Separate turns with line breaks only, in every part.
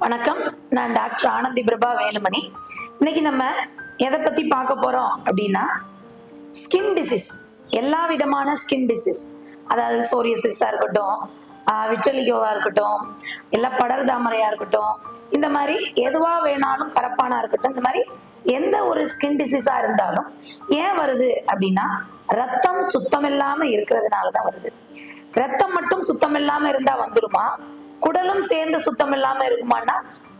வணக்கம். நான் டாக்டர் ஆனந்தி பிரபா வேலுமணி. இன்னைக்கு நம்ம எதை பத்தி பார்க்க போறோம் அப்படின்னா ஸ்கின் டிசீஸ் எல்லா விதமான ஸ்கின் டிசீஸ் அதாவது சோரியசிஸா இருக்கட்டும் ஆஹ் விட்டலிகோவா இருக்கட்டும் இல்ல படர் தாமரையா இருக்கட்டும் இந்த மாதிரி எதுவா வேணாலும் கரப்பானா இருக்கட்டும் இந்த மாதிரி எந்த ஒரு ஸ்கின் டிசீஸா இருந்தாலும் ஏன் வருது அப்படின்னா ரத்தம் சுத்தம் இல்லாம இருக்கிறதுனால தான் வருது. ரத்தம் மட்டும் சுத்தம் இல்லாம இருந்தா வந்துருமா? குடலும் சேர்ந்து சுத்தம் இல்லாம இருக்குமான்னா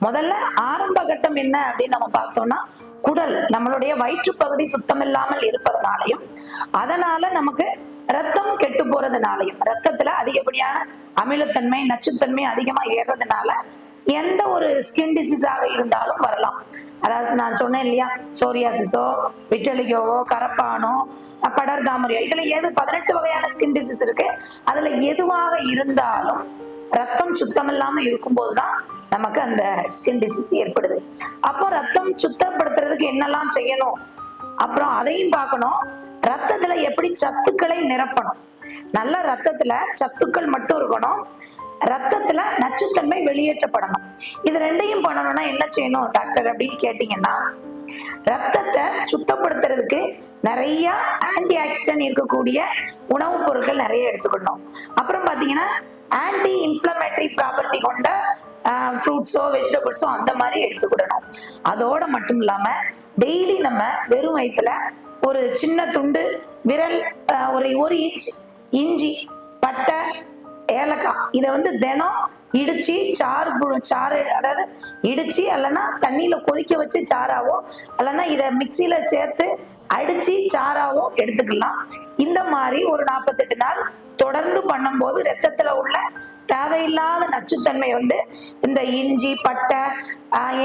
முதல்ல ஆரம்ப கட்டம் என்ன அப்படின்னு நம்ம பார்த்தோம்னா குடல் நம்மளுடைய வயிற்று பகுதி சுத்தம் இல்லாமல் இருப்பதனாலையும் அதனால நமக்கு ரத்தம் கெட்டு போறதுனாலையும் ரத்தத்துல அதிகப்படியான அமிலத்தன்மை நச்சுத்தன்மை அதிகமா ஏறுறதுனால எந்த ஒரு ஸ்கின் டிசீஸாக இருந்தாலும் வரலாம். அதாவது நான் சொன்னேன் இல்லையா சோரியாசிஸோ விட்டலிகோவோ கரப்பானோ படர்தாமரியோ இதுல ஏது பதினெட்டு வகையான ஸ்கின் டிசீஸ் இருக்கு. அதுல எதுவாக இருந்தாலும் ரத்தம் சுத்தம் இல்லாம இருக்கும்போது தான் நமக்கு அந்த ஸ்கின் டிசீஸ் ஏற்படுது. அப்போ ரத்தம் சுத்தப்படுத்துறதுக்கு என்னெல்லாம் செய்யணும்? அப்புறம் அதையும் பார்க்கணும். ரத்தத்துல எப்படி சத்துக்களை நிரப்பணும்? நல்ல ரத்தத்துல சத்துக்கள் மட்டும் இருக்கணும். ரத்தத்துல நச்சுத்தன்மை வெளியேற்றப்படணும். இது ரெண்டையும் பண்ணணும்னா என்ன செய்யணும் டாக்டர் அப்படின்னு கேட்டீங்கன்னா ரத்தத்தை சுத்தப்படுத்துறதுக்கு நிறைய ஆன்டி ஆக்சிடென்ட் இருக்கக்கூடிய உணவுப் பொருட்கள் நிறைய எடுத்துக்கணும். அப்புறம் பாத்தீங்கன்னா ஆன்டி இன்ஃப்ளமேட்டரி ப்ராப்பர்ட்டி கொண்ட ஃப்ரூட்ஸோ வெஜிடபிள்ஸோ அந்த மாதிரி எடுத்துக்கிடணும். அதோட மட்டும் இல்லாம டெய்லி நம்ம வெறும் வயிற்றுல ஒரு சின்ன துண்டு விரல் ஒரு ஒரு இன்ச் இஞ்சி பட்டை ஏலக்காய் இதை வந்து தினம் இடிச்சு சாறு சாறு அதாவது இடிச்சு அல்லனா தண்ணியில கொதிக்க வச்சு சாராவோ அல்லனா இதை மிக்சியில சேர்த்து அடிச்சு சாராவோ எடுத்துக்கலாம். இந்த மாதிரி ஒரு நாற்பத்தெட்டு நாள் தொடர்ந்து பண்ணும்போது ரத்தத்துல உள்ள தேவையில்லாத நச்சுத்தன்மை வந்து இந்த இஞ்சி பட்டை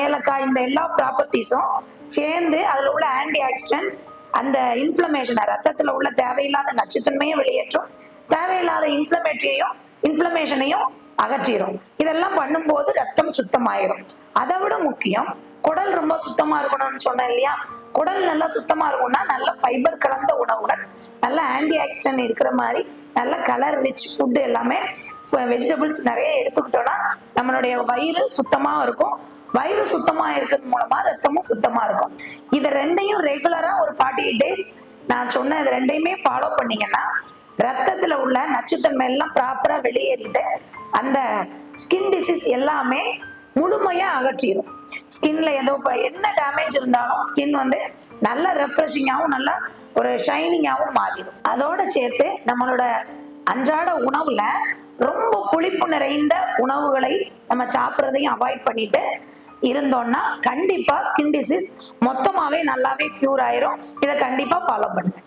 ஏலக்காய் இந்த எல்லா ப்ராப்பர்ட்டிஸும் சேர்ந்து அதுல உள்ள ஆன்டி ஆக்சிடென்ட் அந்த இன்ஃப்ளமேஷனை ரத்தத்துல உள்ள தேவையில்லாத நச்சுத்தன்மையும் வெளியேற்றும். தேவையில்லாத இன்ஃப்ளமேட்டரியையும் இன்ஃப்ளமேஷனையும் அகற்றிடும் இதெல்லாம் பண்ணும்போது ரத்தம் சுத்தமாயிரும். அதை விட முக்கியம் குடல் ரொம்ப சுத்தமா இருக்கணும்னு சொன்னேன் இல்லையா? குடல் நல்லா சுத்தமா இருக்கும்னா நல்ல ஃபைபர் கலந்த உணவுடன் நல்ல ஆன்டி ஆக்சிடென்ட் இருக்கிற மாதிரி நல்ல கலர் ரிச் ஃபுட்டு எல்லாமே வெஜிடபிள்ஸ் நிறைய எடுத்துக்கிட்டோம்னா நம்மளுடைய வயிறு சுத்தமா இருக்கும். வயிறு சுத்தமா இருக்கிறது மூலமா ரத்தமும் சுத்தமா இருக்கும். இதை ரெண்டையும் ரெகுலரா ஒரு ஃபார்ட்டி எயிட் டேஸ் நான் சொன்ன இது ரெண்டையுமே ஃபாலோ பண்ணீங்கன்னா ரத்தத்துல உள்ள நச்சுத்தன்மை எல்லாம் ப்ராப்பரா வெளியேறிட்டு அந்த ஸ்கின் டிசீஸ் எல்லாமே முழுமையா அகற்றிடும் ஸ்கின்ல ஏதோ இப்போ என்ன டேமேஜ் இருந்தாலும் ஸ்கின் வந்து நல்ல ரெஃப்ரெஷிங்காகவும் நல்ல ஒரு ஷைனிங்காகவும் மாறிடும் அதோட சேர்த்து நம்மளோட அன்றாட உணவுல ரொம்ப புளிப்பு நிறைந்த உணவுகளை நம்ம சாப்பிட்றதையும் அவாய்ட் பண்ணிட்டு இருந்தோம்னா கண்டிப்பா ஸ்கின் டிசீஸ் மொத்தமாவே நல்லாவே கியூர் ஆயிரும். இதை கண்டிப்பா ஃபாலோ பண்ணுங்க.